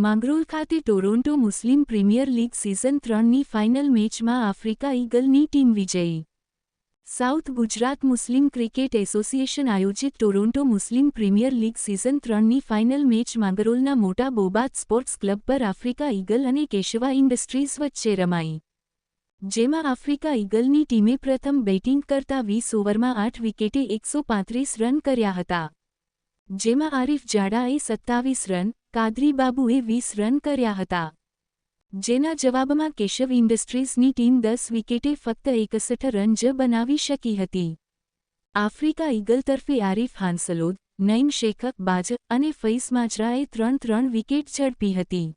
માંગરોળ ખાતે Toronto Muslim premier league season ત્રણની final મેચમાં આફ્રિકા ઈગલની ટીમ વિજયી. South Gujarat Muslim cricket association આયોજિત Toronto Muslim premier league season ત્રણની ફાઇનલ મેચ માંગરોલના મોટા બોબાત સ્પોર્ટ્સ ક્લબ પર આફ્રિકા ઈગલ અને કેશવા ઇન્ડસ્ટ્રીઝ વચ્ચે રમાઈ. જેમાં આફ્રિકા ઈગલની ટીમે પ્રથમ બેટિંગ કરતા વીસ ઓવરમાં આઠ વિકેટે એકસો રન કર્યા હતા. જેમાં આરિફ જાડાએ સત્તાવીસ રન, કાદરી બાબુએ વીસ રન કર્યા હતા. જેના જવાબમાં કેશવ ઇન્ડસ્ટ્રીઝની ટીમ દસ વિકેટે ફક્ત એકસઠ રન જ બનાવી શકી હતી. આફ્રિકા ઈગલ તરફે આરિફ હાંસલોદ, નઈમ શેખક બાજ અને ફૈસ માજરાએ ત્રણ ત્રણ વિકેટ ઝડપી હતી.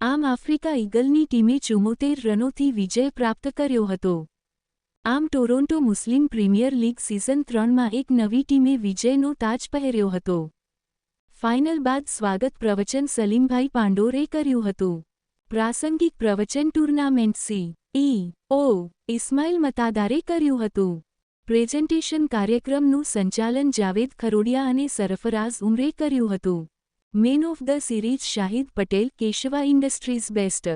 આમ આફ્રિકા ઈગલની ટીમે ચુમ્મોતેર રનોથી વિજય પ્રાપ્ત કર્યો હતો. આમ Toronto Muslim premier league season ત્રણમાં એક નવી ટીમે વિજયનો તાજ પહેર્યો હતો. ફાઇનલ બાદ સ્વાગત પ્રવચન સલીમભાઈ પાંડોરે કર્યું હતું. પ્રાસંગિક પ્રવચન tournament C E O Ismail મતાદારે કર્યું હતું. પ્રેઝન્ટેશન કાર્યક્રમનું સંચાલન જાવેદ ખરોડિયા અને સરફરાઝ ઉમરે કર્યું હતું. Man of the series Shahid Patel, Keshava industries best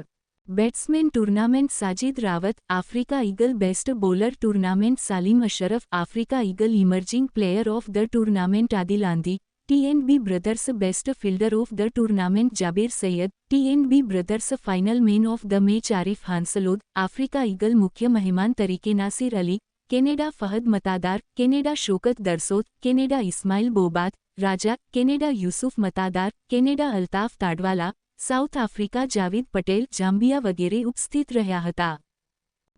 batsman tournament Sajid Rawat Africa eagle best bowler tournament Salim Ashraf Africa eagle emerging player of the tournament Adil Andhi TNB brothers best fielder of the tournament Jabir Sayyed TNB brothers final man of the match Arif Hansalod Africa eagle મુખ્ય મહેમાન તરીકે Nasir Ali Canada Fahad Matadar Canada Shaukat Darsot Canada Ismail Bobat Raja Canada Yusuf Matadar Canada Altaf Tadwala south Africa Javed Patel Zambia વગેરે ઉપસ્થિત રહ્યા હતા.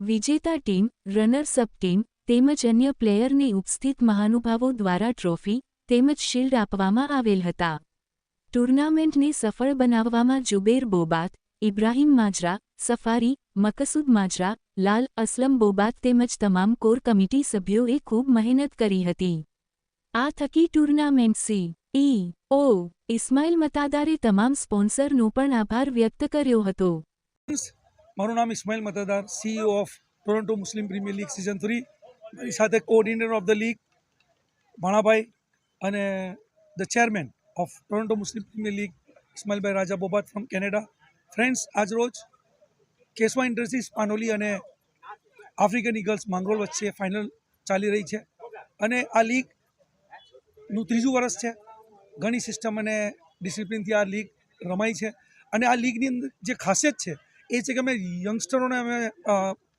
વિજેતા team runners up team, તેમજ અન્ય પ્લેયરને ઉપસ્થિત મહાનુભાવો દ્વારા ટ્રોફી, તેમજ શિલ્ડ આપવામાં આવેલ હતા. ટુર્નામેન્ટને સફળ બનાવવામાં જુબેર બોબાત, ઇબ્રાહીમ માજરા, સફારી, મકસુદ માજરા, લાલ અસલમ બોબાત તેમજ તમામ કોર કમિટી સભ્યોએ ખૂબ મહેનત કરી હતી. આ થકી tournament C. E O Ismail મતાદારે તમામ સ્પોન્સરનો પણ આભાર વ્યક્ત કર્યો હતો. મારું નામ Ismail Matadar CEO of Toronto Muslim premier league season three મારી સાથે coordinator of the league Bhanabhai અને the chairman of Toronto Muslim premier league Ismailbhai Raja Bobat from Canada friends આજરોજ કેશવા ઇન્ડસ્ટ્રીઝ, પાનોલી અને આફ્રિકન ઇગલ્સ માંગરોળ વચ્ચે final ચાલી રહી છે. અને આ લીગનું ત્રીજું વર્ષ છે. ઘણી સિસ્ટમ અને ડિસિપ્લિનથી આ લીગ રમાઈ છે. અને આ લીગની અંદર જે ખાસિયત છે, એ છે કે અમે યંગસ્ટરોને અમે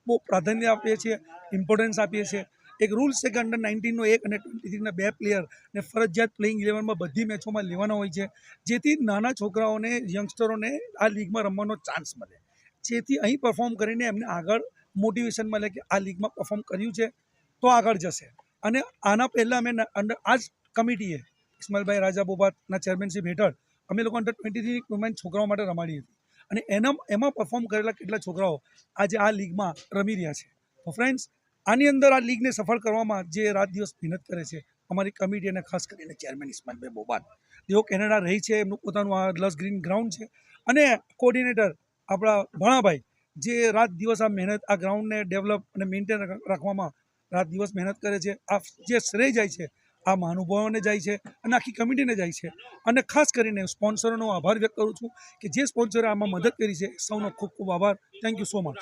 બહુ પ્રાધાન્ય આપીએ છીએ ઇમ્પોર્ટન્સ આપીએ છીએ. એક રૂલ્સ છે કે અંડર નાઇન્ટીનનો એક અને ટ્વેન્ટી થ્રીના બે પ્લેયરને ફરજિયાત પ્લેઇંગ ઇલેવનમાં બધી મેચોમાં લેવાના હોય છે. જેથી નાના છોકરાઓને યંગસ્ટરોને આ લીગમાં રમવાનો ચાન્સ મળે. જેથી અહીં પરફોર્મ કરીને એમને આગળ મોટિવેશન મળે કે આ લીગમાં પરફોર્મ કર્યું છે, તો આગળ જશે. અને આના પહેલાં અમે અંડર આ જ કમિટીએ ઇસ્માઇલભાઈ રાજા બોબાતના ચેરમેનશીપ હેઠળ અમે લોકો અંડર ટ્વેન્ટીથી ટુર્નામેન્ટ છોકરાઓ માટે રમાડી હતી અને એના એમાં પરફોર્મ કરેલા કેટલા છોકરાઓ આજે આ લીગમાં રમી રહ્યા છે. તો ફ્રેન્ડ્સ આની અંદર આ લીગને સફળ કરવામાં જે રાત દિવસ મહેનત કરે છે, અમારી કમિટી અને ખાસ કરીને ચેરમેન ઇસ્માઇલભાઈ બોબાન તેઓ કેનેડા રહી છે, એમનું પોતાનું આ લસ ગ્રીન ગ્રાઉન્ડ છે. અને કોર્ડિનેટર આપણા ભણાભાઈ, જે રાત દિવસ આ મહેનત, આ ગ્રાઉન્ડને ડેવલપ અને મેન્ટેન રાખવામાં રાત દિવસ મહેનત કરે છે. આ જે શ્રેય જાય છે આ મહાનુભાવોને જાય છે અને આખી કમિટીને જાય છે. અને ખાસ કરીને સ્પોન્સરોનો આભાર વ્યક્ત કરું છું કે જે સ્પોન્સરે આમાં મદદ કરી છે સૌનો ખૂબ ખૂબ આભાર. Thank you so much